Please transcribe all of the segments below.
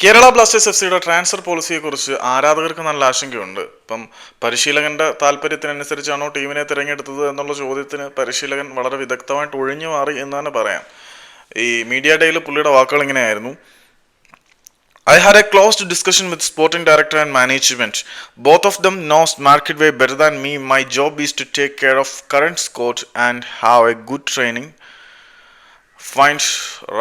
Kerala Blasters F സിയുടെ transfer പോളിസിയെക്കുറിച്ച് ആരാധകർക്ക് നല്ല ആശങ്കയുണ്ട്? ഇപ്പം പരിശീലകന്റെ താല്പര്യത്തിനനുസരിച്ചാണോ ടീമിനെ തിരഞ്ഞെടുത്തത് എന്നുള്ള ചോദ്യത്തിന് പരിശീലകൻ വളരെ വിദഗ്ധമായിട്ട് ഒഴിഞ്ഞു മാറി എന്ന് തന്നെ പറയാം. ഈ മീഡിയ ഡേയിൽ പുള്ളിയുടെ വാക്കുകൾ ഇങ്ങനെയായിരുന്നു. I had a close discussion with sporting director and management both of them knows market way better than me my job is to take care of current squad and have a good training find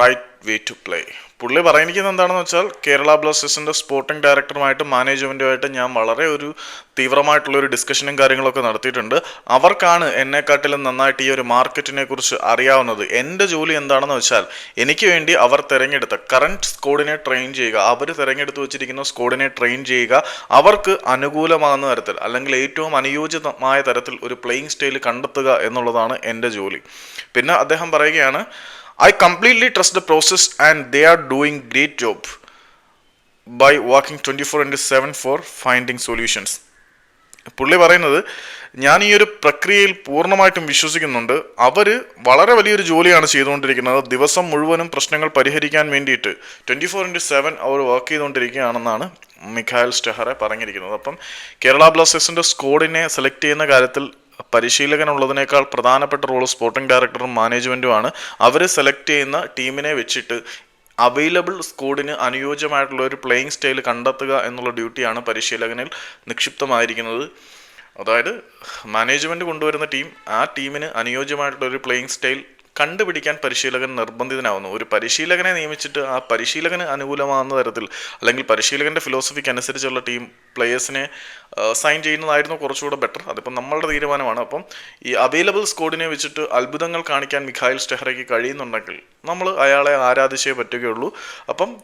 right way to play പുള്ളി പറയുന്നത് എന്താണെന്ന് വെച്ചാൽ കേരള ബ്ലാസ്റ്റേഴ്സിന്റെ sporting ഡയറക്ടറുമായിട്ടും മാനേജ്മെന്റുമായിട്ട് ഞാൻ വളരെ ഒരു തീവ്രമായിട്ടുള്ള ഒരു ഡിസ്കഷനും കാര്യങ്ങളൊക്കെ നടത്തിയിട്ടുണ്ട്. അവർക്കാണ് എന്നെക്കാട്ടിലും നന്നായിട്ട് ഈ ഒരു മാർക്കറ്റിനെ കുറിച്ച് അറിയാവുന്നത്. എന്റെ ജോലി എന്താണെന്ന് വെച്ചാൽ എനിക്ക് വേണ്ടി അവർ തിരഞ്ഞെടുത്ത കറണ്ട് സ്കോഡിനെ ട്രെയിൻ ചെയ്യുക അവർ തിരഞ്ഞെടുത്ത് വെച്ചിരിക്കുന്ന സ്കോഡിനെ ട്രെയിൻ ചെയ്യുക അവർക്ക് അനുകൂലമാകുന്ന തരത്തിൽ അല്ലെങ്കിൽ ഏറ്റവും അനുയോജ്യമായ തരത്തിൽ ഒരു പ്ലേയിങ് സ്റ്റൈൽ കണ്ടെത്തുക എന്നുള്ളതാണ് എന്റെ ജോലി. പിന്നെ അദ്ദേഹം പറയുകയാണ് completely trust the process and they are doing great job by working twenty four into seven for finding solutions പുള്ളി പറയുന്നത് ഞാൻ ഈ ഒരു പ്രക്രിയയിൽ പൂർണമായിട്ടും വിശ്വസിക്കുന്നുണ്ട്. അവർ വളരെ വലിയൊരു ജോലിയാണ് ചെയ്തുകൊണ്ടിരിക്കുന്നത്. ദിവസം മുഴുവനും പ്രശ്നങ്ങൾ പരിഹരിക്കാൻ വേണ്ടിയിട്ട് ട്വന്റി ഫോർ ഇന്റു സെവൻ അവർ വർക്ക് ചെയ്തുകൊണ്ടിരിക്കുകയാണെന്നാണ് മിഖായൽ സ്റ്റെഹറെ പറഞ്ഞിരിക്കുന്നത്. അപ്പം കേരള ബ്ലാസ്റ്റേഴ്സിന്റെ സ്കോഡിനെ സെലക്ട് ചെയ്യുന്ന കാര്യത്തിൽ പരിശീലകനുള്ളതിനേക്കാൾ പ്രധാനപ്പെട്ട റോൾ സ്പോർട്ടിംഗ് ഡയറക്ടറും മാനേജ്മെന്റുമാണ് അവർ സെലക്ട് ചെയ്യുന്ന ടീമിനെ വെച്ചിട്ട് അവൈലബിൾ സ്കോഡിന് അനുയോജ്യമായിട്ടുള്ള ഒരു പ്ലേയിങ് സ്റ്റൈൽ കണ്ടെത്തുക എന്നുള്ള ഡ്യൂട്ടിയാണ് പരിശീലകനിൽ നിക്ഷിപ്തമായിരിക്കുന്നത്. അതായത് മാനേജ്മെന്റ് കൊണ്ടുവരുന്ന ടീം ആ ടീമിന് അനുയോജ്യമായിട്ടുള്ള ഒരു പ്ലേയിങ് സ്റ്റൈൽ കണ്ടുപിടിക്കാൻ പരിശീലകൻ നിർബന്ധിതനാവുന്നു. ഒരു പരിശീലകനെ നിയമിച്ചിട്ട് ആ പരിശീലകന് അനുകൂലമാകുന്ന തരത്തിൽ അല്ലെങ്കിൽ പരിശീലകന്റെ ഫിലോസഫിക്ക് അനുസരിച്ചുള്ള ടീം പ്ലേയേഴ്സിനെ സൈൻ ചെയ്യുന്നതായിരുന്നു കുറച്ചുകൂടെ ബെറ്റർ അതിപ്പോൾ നമ്മളുടെ തീരുമാനമാണ്. അപ്പം ഈ അവൈലബിൾ സ്കോഡിനെ വെച്ചിട്ട് അത്ഭുതങ്ങൾ കാണിക്കാൻ മിഖായിൽ സ്റ്റെഹറയ്ക്ക് കഴിയുന്നുണ്ടെങ്കിൽ നമ്മൾ അയാളെ ആരാധിച്ചേ പറ്റുകയുള്ളൂ. അപ്പം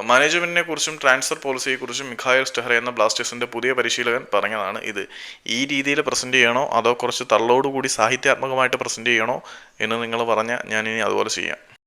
മാനേജ്മെന്റിനെ കുറിച്ചും ട്രാൻസ്ഫർ പോളിസിയെ കുറിച്ചും മിഖായൽ സ്റ്റെഹർ എന്ന ബ്ലാസ്റ്റേഴ്സിന്റെ പുതിയ പരിശീലകൻ പറഞ്ഞതാണ് ഇത്. ഈ രീതിയിൽ പ്രസന്റ് ചെയ്യണോ? അതോ കുറച്ച് തള്ളോടുകൂടി സാഹിത്യാത്മകമായിട്ട് പ്രസന്റ് ചെയ്യണോ? എന്ന് നിങ്ങൾ പറഞ്ഞാൽ ഞാൻ ഇനി അതുപോലെ ചെയ്യാം.